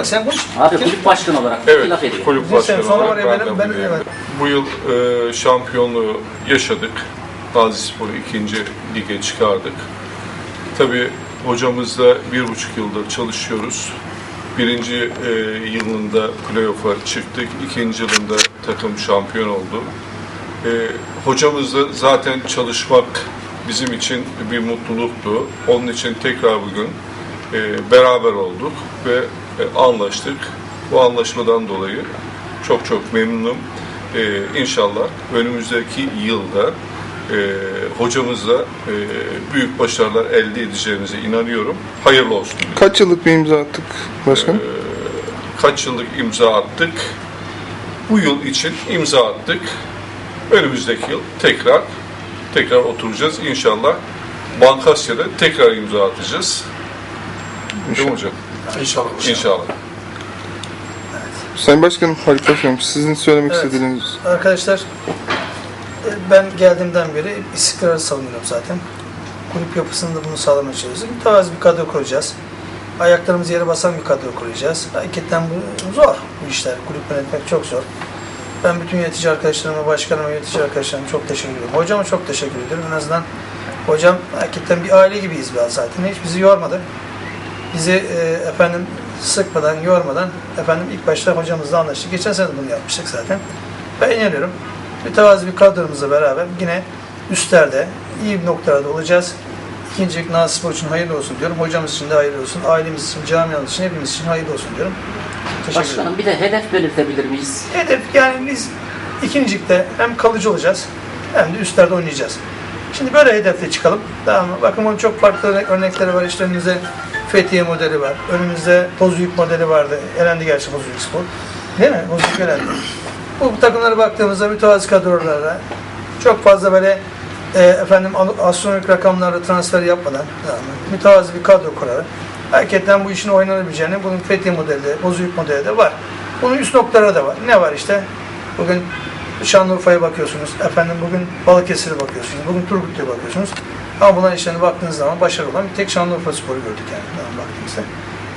olarak sen konuş. Abi kulüp başkanı olarak Evet, laf ediyor. kulüp başkanı sonra olarak oraya ben de ben- evet. Bu yıl e, şampiyonluğu yaşadık. Gazi Spor'u ikinci lige çıkardık. Tabii hocamızla bir buçuk yıldır çalışıyoruz. Birinci e, yılında playoff'a çıktık. İkinci yılında takım şampiyon oldu. E, hocamızla zaten çalışmak bizim için bir mutluluktu. Onun için tekrar bugün e, beraber olduk ve anlaştık. Bu anlaşmadan dolayı çok çok memnunum. E, inşallah önümüzdeki yılda e, hocamızla e, büyük başarılar elde edeceğimize inanıyorum. Hayırlı olsun. Kaç yıllık bir imza attık başkanım? Kaç yıllık imza attık? Bu yıl için imza attık. Önümüzdeki yıl tekrar tekrar oturacağız. İnşallah Bankasya'da tekrar imza atacağız. Değil mi hocam? İnşallah. İnşallah. Sayın Başkanım, Haluk Başkanım sizin söylemek Evet. istediğiniz Arkadaşlar e, ben geldiğimden beri istikrarı savunuyorum zaten. Kulüp yapısında bunu sağlamaya çalışıyoruz. Mütevazı bir kadro kuracağız. Ayaklarımız yere basan bir kadro kuracağız. Hakikaten bu zor bu işler. Kulüp yönetmek çok zor. Ben bütün yönetici arkadaşlarıma, başkanıma, yönetici arkadaşlarıma çok teşekkür ediyorum. Hocama çok teşekkür ediyorum. En azından hocam hakikaten bir aile gibiyiz biraz zaten. Hiç bizi yormadı. Bizi e, efendim sıkmadan, yormadan efendim ilk başta hocamızla anlaştık. Geçen sene bunu yapmıştık zaten. Ben inanıyorum. Mütevazı bir kadromuzla beraber yine üstlerde iyi bir noktalarda olacağız. İkincilik Nazi Spor için hayırlı olsun diyorum. Hocamız için de hayırlı olsun. Ailemiz için, camiamız için, hepimiz için hayırlı olsun diyorum. Teşekkür. Başkanım bir de hedef belirtebilir miyiz? Hedef yani biz ikincilikte hem kalıcı olacağız hem de üstlerde oynayacağız. Şimdi böyle hedefle çıkalım. Tamam mı? Bakın bunun çok farklı örnek- örnekleri var. İşte Fethiye modeli var. Önümüzde Bozüyük modeli vardı. Elendi gerçi Bozüyük Spor. Değil mi? Bozüyük elendi. Bu, takımlara baktığımızda mütevazi kadrolarla çok fazla böyle e, efendim astronomik rakamlarla transfer yapmadan mı? mütevazi bir kadro kurarak hakikaten bu işin oynanabileceğini bunun Fethiye modeli de, Bozüyük modeli de var. Bunun üst noktaları da var. Ne var işte? Bugün Şanlıurfa'ya bakıyorsunuz. Efendim bugün Balıkesir'e bakıyorsunuz. Bugün Turgutlu'ya bakıyorsunuz. Ama bunların işlerine baktığınız zaman başarılı olan bir tek Şanlıurfa Spor'u gördük yani. Tamam, baktığımızda.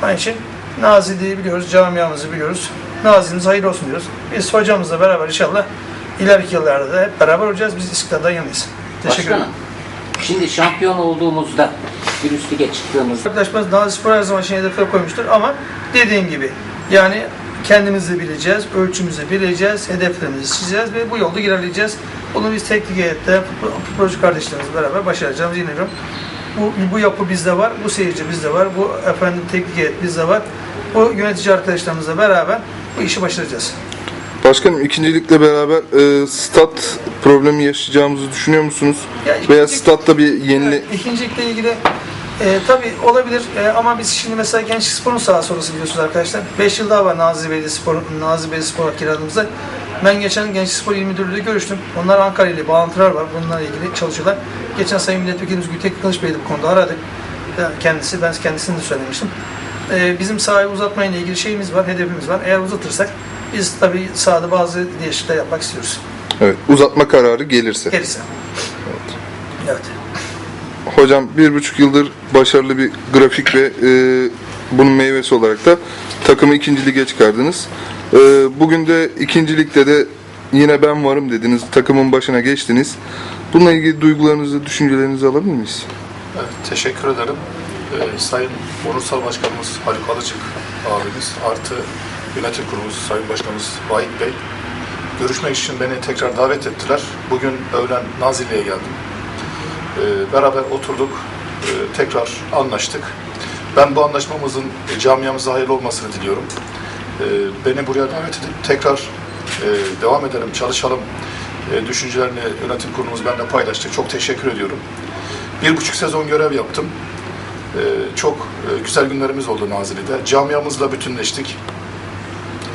Onun için Nazilli'yi biliyoruz, camiamızı biliyoruz. Nazilimiz hayırlı olsun diyoruz. Biz hocamızla beraber inşallah ileriki yıllarda da hep beraber olacağız. Biz İstiklal'dan yanıyız. Teşekkür ederim. Şimdi şampiyon olduğumuzda bir üst lige çıktığımızda Arkadaşlarımız Nazlı Spor her zaman için hedefe koymuştur ama dediğim gibi yani kendimizi bileceğiz, ölçümüzü bileceğiz, hedeflerimizi çizeceğiz ve bu yolda ilerleyeceğiz. Bunu biz teknik heyette, futbolcu kardeşlerimizle beraber başaracağımızı inanıyorum. Bu, bu yapı bizde var, bu seyirci bizde var, bu efendim teknik heyet bizde var. Bu yönetici arkadaşlarımızla beraber bu işi başaracağız. Başkanım ikincilikle beraber e, stat problemi yaşayacağımızı düşünüyor musunuz? Ya ikincilik- Veya statta bir yenile... Evet, ikincilikle ilgili e, tabii olabilir e, ama biz şimdi mesela Gençlik Spor'un sahası orası biliyorsunuz arkadaşlar. 5 yıl daha var Nazilli Belediyespor, Nazilli Belediyespor kiradığımızda. Ben geçen Gençlik Spor İl Müdürlüğü'yle görüştüm. Onlar Ankara ile bağlantılar var. Bunlarla ilgili çalışıyorlar. Geçen Sayın Milletvekilimiz Gültek Kılıç Bey'i bu konuda aradık. Kendisi, ben kendisini de söylemiştim. E, bizim sahayı uzatmayla ilgili şeyimiz var, hedefimiz var. Eğer uzatırsak biz tabii sahada bazı değişiklikler yapmak istiyoruz. Evet, uzatma kararı gelirse. Gerisi. Evet. Hocam bir buçuk yıldır başarılı bir grafik ve e, bunun meyvesi olarak da takımı ikinci lige çıkardınız. E, bugün de ikinci ligde de yine ben varım dediniz. Takımın başına geçtiniz. Bununla ilgili duygularınızı, düşüncelerinizi alabilir miyiz? Evet, teşekkür ederim. Ee, Sayın Onursal Başkanımız Haluk Alıcık abimiz artı yönetim kurulumuz Sayın Başkanımız Vahit Bey görüşmek için beni tekrar davet ettiler. Bugün öğlen Nazilli'ye geldim. Ee, beraber oturduk, ee, tekrar anlaştık. Ben bu anlaşmamızın e, camiamıza hayırlı olmasını diliyorum. Ee, beni buraya davet edip tekrar e, devam edelim, çalışalım düşüncelerini yönetim kurulumuz benimle paylaştı. Çok teşekkür ediyorum. Bir buçuk sezon görev yaptım. Çok e, güzel günlerimiz oldu Nazilli'de. Camiamızla bütünleştik.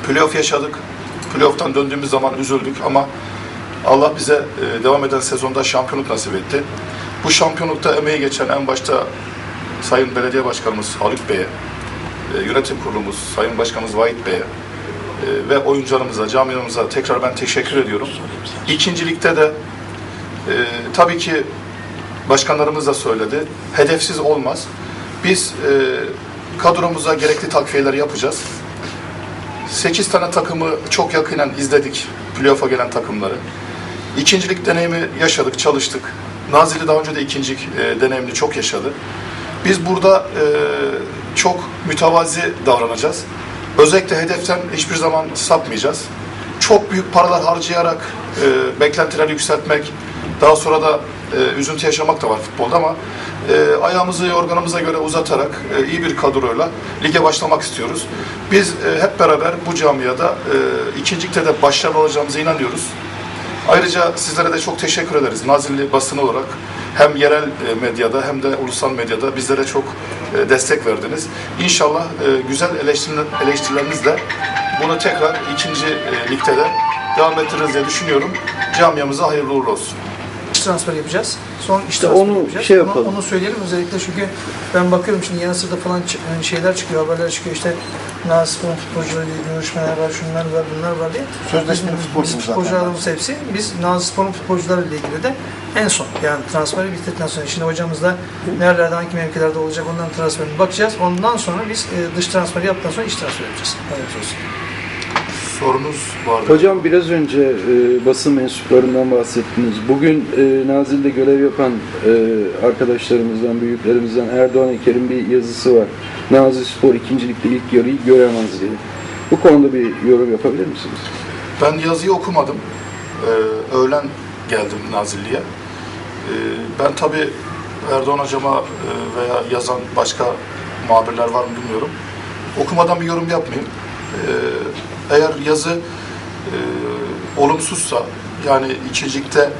Playoff yaşadık. Playoff'tan döndüğümüz zaman üzüldük ama Allah bize e, devam eden sezonda şampiyonluk nasip etti. Bu şampiyonlukta emeği geçen en başta Sayın Belediye Başkanımız Haluk Bey'e, e, yönetim kurulumuz Sayın Başkanımız Vahit Bey'e e, ve oyuncularımıza, camiamıza tekrar ben teşekkür ediyorum. İkincilikte de e, tabii ki başkanlarımız da söyledi. Hedefsiz olmaz. Biz e, kadromuza gerekli takviyeler yapacağız. 8 tane takımı çok yakinen izledik. Playoff'a gelen takımları. İkincilik deneyimi yaşadık, çalıştık. Nazilli daha önce de ikincilik e, deneyimini çok yaşadı. Biz burada e, çok mütevazi davranacağız. Özellikle hedeften hiçbir zaman sapmayacağız. Çok büyük paralar harcayarak e, beklentileri yükseltmek, daha sonra da e, üzüntü yaşamak da var futbolda ama e, ayağımızı yorganımıza göre uzatarak e, iyi bir kadroyla lige başlamak istiyoruz. Biz e, hep beraber bu camiada e, ikincilikte de başarılı olacağımıza inanıyoruz. Ayrıca sizlere de çok teşekkür ederiz. Nazilli basını olarak hem yerel e, medyada hem de ulusal medyada bizlere çok e, destek verdiniz. İnşallah e, güzel eleştiriler- eleştirilerinizle bunu tekrar ikinci ligde de devam ettiririz diye düşünüyorum. Camiamıza hayırlı uğurlu olsun. İş transferi yapacağız. Son iş İşte onu yapacağız. şey Onu- yapalım. Onu, söyleyelim özellikle çünkü ben bakıyorum şimdi yanı sırada falan şeyler çıkıyor, haberler çıkıyor işte Nasip'in futbolcularıyla ilgili görüşmeler var, şunlar var, bunlar var diye. Sözleşmeli zaten. futbolcularımız hepsi. Biz Nazispor'un futbolcularıyla ilgili de en son yani transferi bitirdikten sonra şimdi hocamız da nerelerde hangi mevkilerde olacak ondan transferine bakacağız. Ondan sonra biz e, dış transferi yaptıktan sonra iç transfer yapacağız. Hayırlısı olsun. Sorunuz vardı. Hocam biraz önce e, basın mensuplarından bahsettiniz. Bugün e, Nazilli'de görev yapan e, arkadaşlarımızdan, büyüklerimizden Erdoğan Eker'in bir yazısı var. Nazilli Spor ikincilikte ilk yarıyı göremez diye. Bu konuda bir yorum yapabilir misiniz? Ben yazıyı okumadım. Ee, öğlen geldim Nazilli'ye. Ee, ben tabii Erdoğan hocama e, veya yazan başka muhabirler var mı bilmiyorum. Okumadan bir yorum yapmayayım. Ee, eğer yazı e, olumsuzsa, yani ikincilikte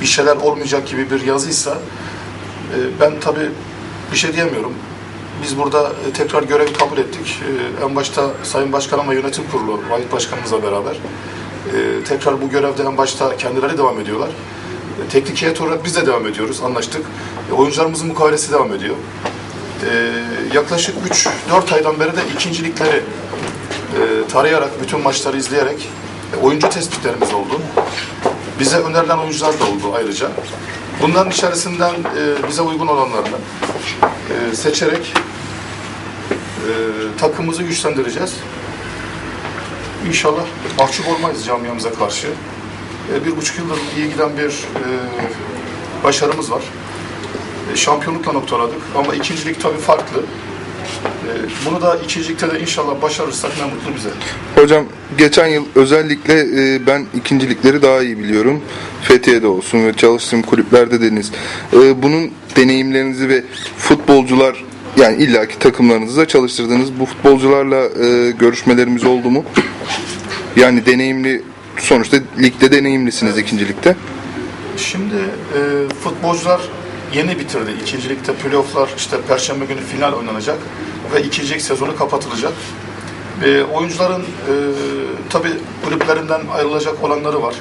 bir şeyler olmayacak gibi bir yazıysa, e, ben tabii bir şey diyemiyorum. Biz burada e, tekrar görevi kabul ettik. E, En başta Sayın Başkanım ve Yönetim Kurulu, Vahit Başkanımızla beraber e, tekrar bu görevde en başta kendileri devam ediyorlar. Teknik heyet olarak biz de devam ediyoruz, anlaştık. Oyuncularımızın mukavelesi devam ediyor. Yaklaşık 3-4 aydan beri de ikincilikleri e, tarayarak, bütün maçları izleyerek e, oyuncu tespitlerimiz oldu. Bize önerilen oyuncular da oldu ayrıca. Bunların içerisinden e, bize uygun olanlarını e, seçerek e, takımımızı güçlendireceğiz. İnşallah mahcup olmayız camiamıza karşı. E, bir buçuk yıldır iyi giden bir e, başarımız var. E, şampiyonlukla noktaladık ama ikincilik tabii farklı. Bunu da ikincilikte de inşallah başarırsak ne mutlu bize. Hocam geçen yıl özellikle e, ben ikincilikleri daha iyi biliyorum. Fethiye'de olsun ve çalıştığım kulüplerde dediniz. E, bunun deneyimlerinizi ve futbolcular yani illaki takımlarınızda çalıştırdığınız bu futbolcularla e, görüşmelerimiz oldu mu? Yani deneyimli sonuçta ligde deneyimlisiniz ikincilikte. Şimdi e, futbolcular yeni bitirdi. İkincilikte playofflar işte Perşembe günü final oynanacak ve ikincilik sezonu kapatılacak. E, oyuncuların e, tabi kulüplerinden ayrılacak olanları var.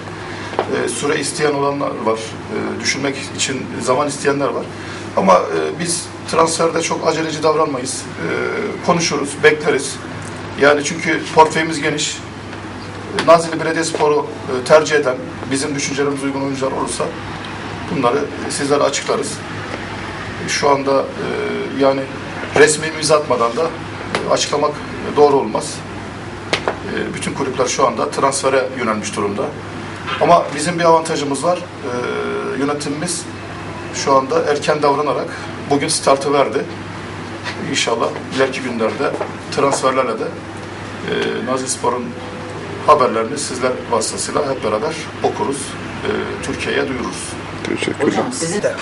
E, süre isteyen olanlar var. E, düşünmek için zaman isteyenler var. Ama e, biz transferde çok aceleci davranmayız. E, konuşuruz, bekleriz. Yani çünkü portföyümüz geniş. Nazilli Belediyespor'u e, tercih eden, bizim düşüncelerimize uygun oyuncular olursa bunları sizlere açıklarız. Şu anda e, yani resmi imza atmadan da e, açıklamak doğru olmaz. E, Bütün kulüpler şu anda transfere yönelmiş durumda. Ama bizim bir avantajımız var. E, Yönetimimiz şu anda erken davranarak bugün startı verdi. İnşallah ileriki günlerde transferlerle de Nazilli Spor'un haberlerini sizler vasıtasıyla hep beraber okuruz, Türkiye'ye duyururuz. Teşekkürler. Hocam sizin Der.